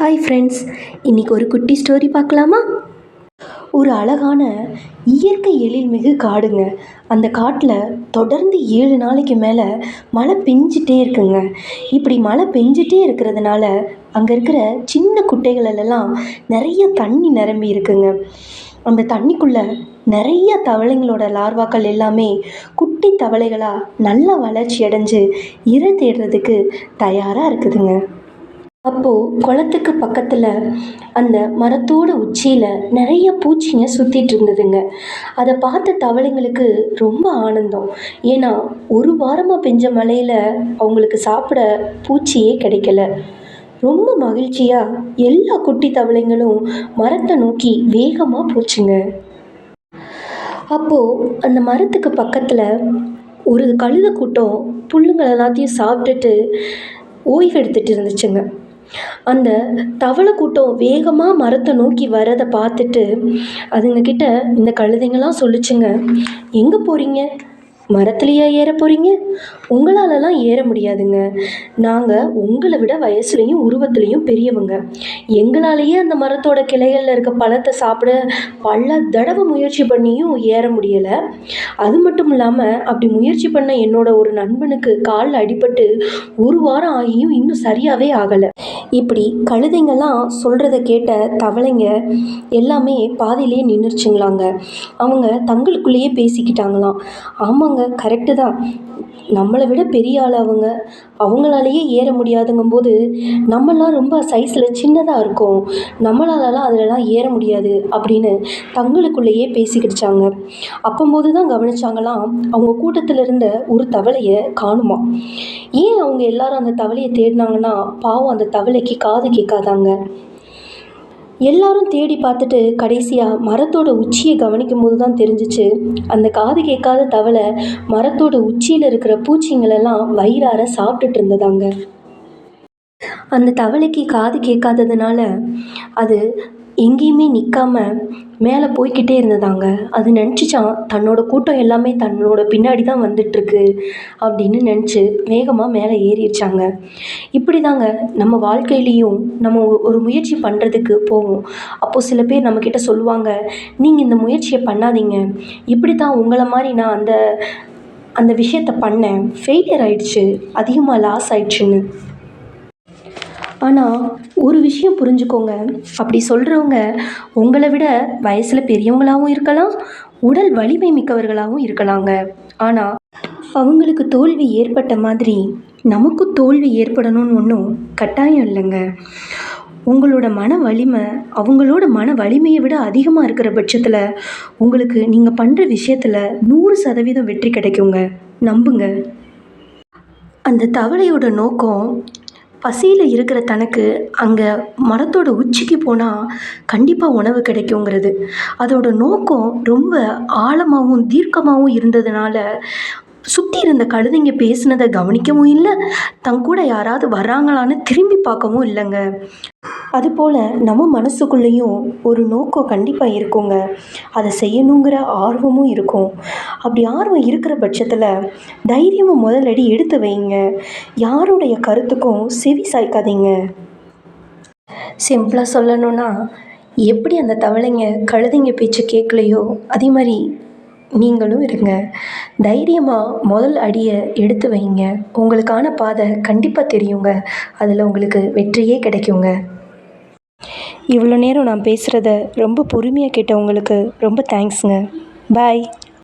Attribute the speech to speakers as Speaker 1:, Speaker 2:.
Speaker 1: Hi friends இன்றைக்கி ஒரு குட்டி ஸ்டோரி பார்க்கலாமா? ஒரு அழகான இயற்கை எழில்மிகு காடுங்க. அந்த காட்டில் தொடர்ந்து ஏழு நாளைக்கு மேலே மழை பெஞ்சிட்டே இருக்குங்க. இப்படி மழை பெஞ்சிட்டே இருக்கிறதுனால அங்கே இருக்கிற சின்ன குட்டைகளெல்லாம் நிறைய தண்ணி நிரம்பி இருக்குங்க. அந்த தண்ணிக்குள்ளே நிறைய தவளைங்களோட லார்வாக்கள் எல்லாமே குட்டி தவளைகளாக நல்லா வளர்ச்சி அடைஞ்சு இரை தேடுறதுக்கு தயாராக இருக்குதுங்க. அப்போது குளத்துக்கு பக்கத்தில் அந்த மரத்தோட உச்சியில் நிறைய பூச்சிங்க சுற்றிட்டு இருந்ததுங்க. அதை பார்த்த தவளைங்களுக்கு ரொம்ப ஆனந்தம். ஏன்னா ஒரு வாரமாக பெஞ்ச மழையில் அவங்களுக்கு சாப்பிட பூச்சியே கிடைக்கல. ரொம்ப மகிழ்ச்சியாக எல்லா குட்டி தவளைங்களும் மரத்தை நோக்கி வேகமாக போச்சுங்க. அப்போது அந்த மரத்துக்கு பக்கத்தில் ஒரு கழுத கூட்டம் புல்லுங்கள் எல்லாத்தையும் சாப்பிட்டுட்டு ஓய்வு எடுத்துட்டு இருந்துச்சுங்க. அந்த தவளை கூட்டம் வேகமாக மரத்தை நோக்கி வரதை பார்த்துட்டு அதுங்கக்கிட்ட இந்த கழுதைங்களாம் சொல்லிச்சுங்க எங்கே போகிறீங்க மரத்துலையா ஏற போகிறீங்க உங்களாலலாம் ஏற முடியாதுங்க. நாங்கள் உங்களை விட வயசுலேயும் உருவத்துலேயும் பெரியவங்க. எங்களாலேயே அந்த மரத்தோட கிளைகளில் இருக்க பழத்தை சாப்பிட பல தடவை முயற்சி பண்ணியும் ஏற முடியலை. அது மட்டும் இல்லாமல் அப்படி முயற்சி பண்ண என்னோட ஒரு நண்பனுக்கு காலில் அடிபட்டு ஒரு வாரம் ஆகியும் இன்னும் சரியாகவே ஆகலை. இப்படி கழுதைங்கெல்லாம் சொல்கிறத கேட்ட தவளைங்க எல்லாமே பாதியிலேயே நின்றுச்சுங்களாங்க அவங்க தங்களுக்குள்ளேயே பேசிக்கிட்டாங்களாம். ஆமாங்க கரெக்டு தான். நம்மளை விட பெரிய ஆள் அவங்க. அவங்களாலேயே ஏற முடியாதுங்கும்போது நம்மளாம் ரொம்ப சைஸில் சின்னதாக இருக்கும். நம்மளாலலாம் அதிலலாம் ஏற முடியாது அப்படின்னு தங்களுக்குள்ளேயே பேசிக்கிடுச்சாங்க. அப்போம்போது தான் கவனிச்சாங்களாம் அவங்க கூட்டத்தில் இருந்த ஒரு தவளையை காணுமா. ஏன் அவங்க எல்லாரும் அந்த தவளையை தேடினாங்கன்னா பாவம் அந்த தவளைக்கு காது கேட்காதாங்க. எல்லாரும் தேடி பார்த்துட்டு கடைசியாக மரத்தோட உச்சியை கவனிக்கும் போது தான் தெரிஞ்சிச்சு. அந்த காது கேட்காத தவளை மரத்தோட உச்சியில் இருக்கிற பூச்சிங்களெல்லாம் வயிறார சாப்பிட்டுட்டு இருந்ததாங்க. அந்த தவளைக்கு காது கேட்காததுனால அது எங்கேயுமே நிற்காம மேலே போய்க்கிட்டே இருந்ததாங்க. அது நினச்சிச்சான் தன்னோட கூட்டம் எல்லாமே தன்னோட பின்னாடி தான் வந்துட்டுருக்கு அப்படின்னு நினச்சி வேகமாக மேலே ஏறிடுச்சாங்க. இப்படி தாங்க நம்ம வாழ்க்கையிலையும் நம்ம ஒரு முயற்சி பண்ணுறதுக்கு போவோம். அப்போது சில பேர் நம்மக்கிட்ட சொல்லுவாங்க நீங்கள் இந்த முயற்சியை பண்ணாதீங்க. இப்படி தான் உங்களை மாதிரி நான் அந்த அந்த விஷயத்தை பண்ணேன். ஃபெயிலியர் ஆயிடுச்சு. அதிகமாக லாஸ் ஆயிடுச்சுன்னு. ஆனால் ஒரு விஷயம் புரிஞ்சுக்கோங்க. அப்படி சொல்கிறவங்க உங்களை விட வயசில் பெரியவங்களாகவும் இருக்கலாம் உடல் வலிமை மிக்கவர்களாகவும் இருக்கலாங்க. ஆனால் அவங்களுக்கு தோல்வி ஏற்பட்ட மாதிரி நமக்கு தோல்வி ஏற்படணும்னு ஒன்றும் கட்டாயம் இல்லைங்க. உங்களோட மன வலிமை அவங்களோட மன வலிமையை விட அதிகமாக இருக்கிற பட்சத்தில் உங்களுக்கு நீங்கள் பண்ணுற விஷயத்தில் நூறு சதவீதம் வெற்றி கிடைக்குங்க. நம்புங்க. அந்த தவளையோட நோக்கம் பசியில் இருக்கிற தனக்கு அங்கே மரத்தோட உச்சிக்கு போனால் கண்டிப்பாக உணவு கிடைக்குங்கிறது. அதோட நோக்கம் ரொம்ப ஆழமாகவும் தீர்க்கமாகவும் இருந்ததுனால சுற்றி இருந்த கழுதைங்க பேசினதை கவனிக்கவும் இல்லை தன் கூட யாராவது வர்றாங்களான்னு திரும்பி பார்க்கவும் இல்லைங்க. அதுபோல் நம்ம மனசுக்குள்ளேயும் ஒரு நோக்கம் கண்டிப்பாக இருக்குங்க. அதை செய்யணுங்கிற ஆர்வமும் இருக்கும். அப்படி ஆர்வம் இருக்கிற பட்சத்தில் தைரியமாக முதலடி எடுத்து வைங்க. யாருடைய கருத்துக்கும் செவி சாய்க்காதீங்க. சிம்பிளாக சொல்லணும்னா எப்படி அந்த தவளைங்க கழுதைங்க பேச்சு கேட்கலையோ அதே மாதிரி நீங்களும் இருங்க. தைரியமாக முதல் அடியை எடுத்து வைங்க. உங்களுக்கான பாதை கண்டிப்பாக தெரியுங்க. அதில் உங்களுக்கு வெற்றியே கிடைக்குங்க. இவ்வளோ நேரம் நான் பேசுகிறத ரொம்ப பொறுமையாக கேட்டவங்களுக்கு ரொம்ப தேங்க்ஸுங்க பாய்